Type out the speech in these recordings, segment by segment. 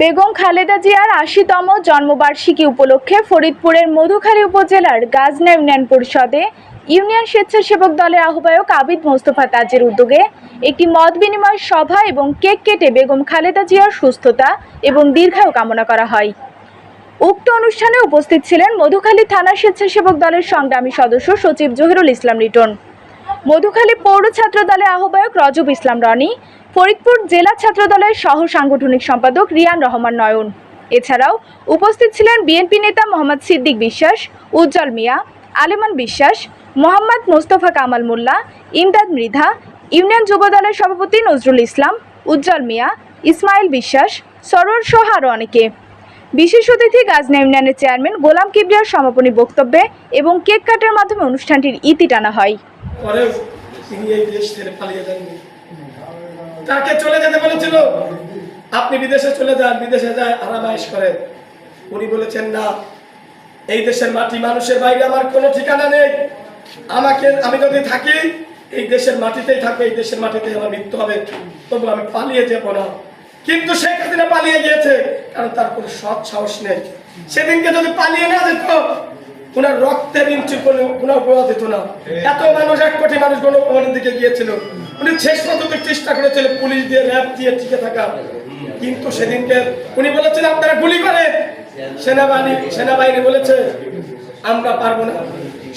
বেগম খালেদা জিয়ার আশিতম জন্মবার্ষিকী উপলক্ষে ফরিদপুরের মধুখালী উপজেলার গাজনা ইউনিয়ন পরিষদে ইউনিয়ন স্বেচ্ছাসেবক দলের আহ্বায়ক আবিদ মোস্তফা তাজের উদ্যোগে একটি মত বিনিময় সভা এবং কেক কেটে বেগম খালেদা জিয়ার সুস্থতা এবং দীর্ঘায়ু কামনা করা হয়। উক্ত অনুষ্ঠানে উপস্থিত ছিলেন মধুখালী থানা স্বেচ্ছাসেবক দলের সংগ্রামী সদস্য সচিব জহিরুল ইসলাম লিটন। মধুখালী পৌর ছাত্র দলের আহ্বায়ক রজব ইসলাম রনি, ফরিদপুর জেলা ছাত্র দলের সহ সাংগঠনিক সম্পাদক রিয়ান রহমান নয়ন। এছাড়াও উপস্থিত ছিলেন বিএনপি নেতা মোহাম্মদ সিদ্দিক বিশ্বাস, উজ্জ্বল মিয়া, আলেমান বিশ্বাস, মোহাম্মদ মোস্তফা কামাল মোল্লা, ইমদাদ মৃধা, ইউনিয়ন যুব দলের সভাপতি নজরুল ইসলাম, উজ্জ্বল মিয়া, ইসমাইল বিশ্বাস, সরোর সহ আরও অনেকে। বিশেষ অতিথি গাজনা ইউনিয়নের চেয়ারম্যান গোলাম কিবরিয়ার সমাপনী বক্তব্যে এবং কেক কাটার মাধ্যমে অনুষ্ঠানটির ইতি টানা হয়। পরেও তিনি এই দেশ ছেড়ে পালিয়ে যাননি। তাকে চলে যেতে বলেছিল। আপনি বিদেশে চলে যান, বিদেশে যায় আরামাইশ করেন উনি বলেছেন, না, এই দেশের মাটি মানুষের বাইরে আমার কোনো ঠিকানা নেই। আমাকে, আমি যদি থাকি, এই দেশের মাটিতেই থাকবে, এই দেশের মাটিতে আমার মৃত্যু হবে। তবু আমি পালিয়ে যাব না। কিন্তু শেখ হাসিনা পালিয়ে গিয়েছে, কারণ তার কোনো সৎ সাহস নেই। সেদিনকে যদি পালিয়ে না যেত ওনার রক্তের ইঞ্চি কোনো কোনো প্রভাব দিত না। এত মানুষ, এক কোটি মানুষ গণভবনের দিকে গিয়েছিল। উনি শেষ পর্যন্ত চেষ্টা করেছিল পুলিশ দিয়ে, র্যাব দিয়ে টিকে থাকা। কিন্তু সেদিনকে উনি বলেছিলেন, আপনারা গুলি করে সেনাবাহিনী সেনাবাহিনী বলেছে, আমরা পারব না।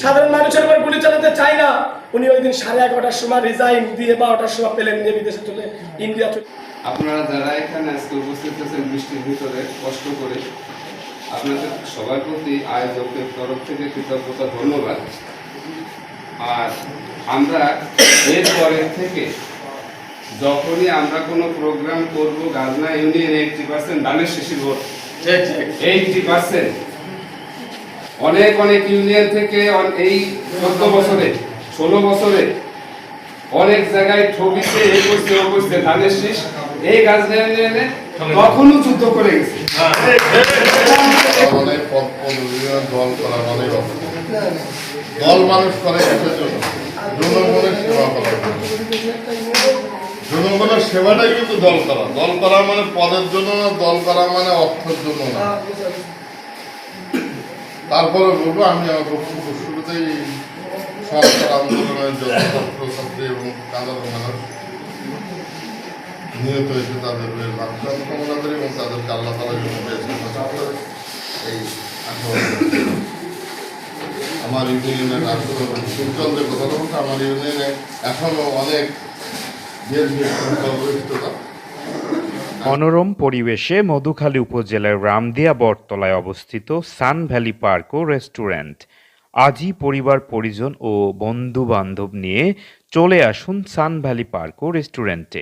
সাধারণ মানুষের উপর গুলি চালাতে চাই না। উনি ওই দিন সাড়ে এগারোটার সময় রিজাইন দিয়ে বারোটার সময় পেলেন নিয়ে বিদেশে চলে, ইন্ডিয়া চলে। আপনারা যারা এখানে আজকে উপস্থিত আছেন, বৃষ্টির ভিতরে কষ্ট করে আপনাদের সবার প্রতি আয়োজকের তরফ থেকে কৃতজ্ঞতা, ধন্যবাদ। আর আমরা এরপরের থেকে যখনই আমরা কোনো প্রোগ্রাম করব, গাজনা ইউনিয়ন এইটটি পার্সেন্ট ধানের শিশির ভোট। এইটটি পার্সেন্ট অনেক অনেক ইউনিয়ন থেকে এই চোদ্দ বছরে, ষোলো বছরে অনেক জায়গায় ঠকিছে এই করছে ও করছে ধানের শীষ। এই গাছ যুদ্ধ করে গেছে। পদবির দল করা মানে দল মানুষ করে কিসের জন্য। জনগণের সেবা জন্য। জনগণের সেবাটাই কিন্তু দল করা। দল করা মানে পদের জন্য না দল করা মানে অর্থের জন্য না। তারপরে বলব আমি আমার বক্তব্য শুরুতেই সরকার আন্দোলনের জন্য ছাত্রছাত্রী এবং সাধারণ মানুষ নিহত হয়েছে তাদের লাভবান কামনা করি এবং তাদেরকে আল্লাহ তালা জন্য এই আমার ইউনিয়নের আন্দোলন সূর্যন্দ্রের কথা বলতে আমার ইউনিয়নে এখনও অনেক মনোরম পরিবেশে মধুখালী উপজেলার রামদিয়া বটতলায় অবস্থিত সান ভ্যালি পার্ক ও রেস্টুরেন্ট। আজই পরিবার, পরিজন ও বন্ধু বান্ধব নিয়ে চলে আসুন সান ভ্যালি পার্ক ও রেস্টুরেন্টে।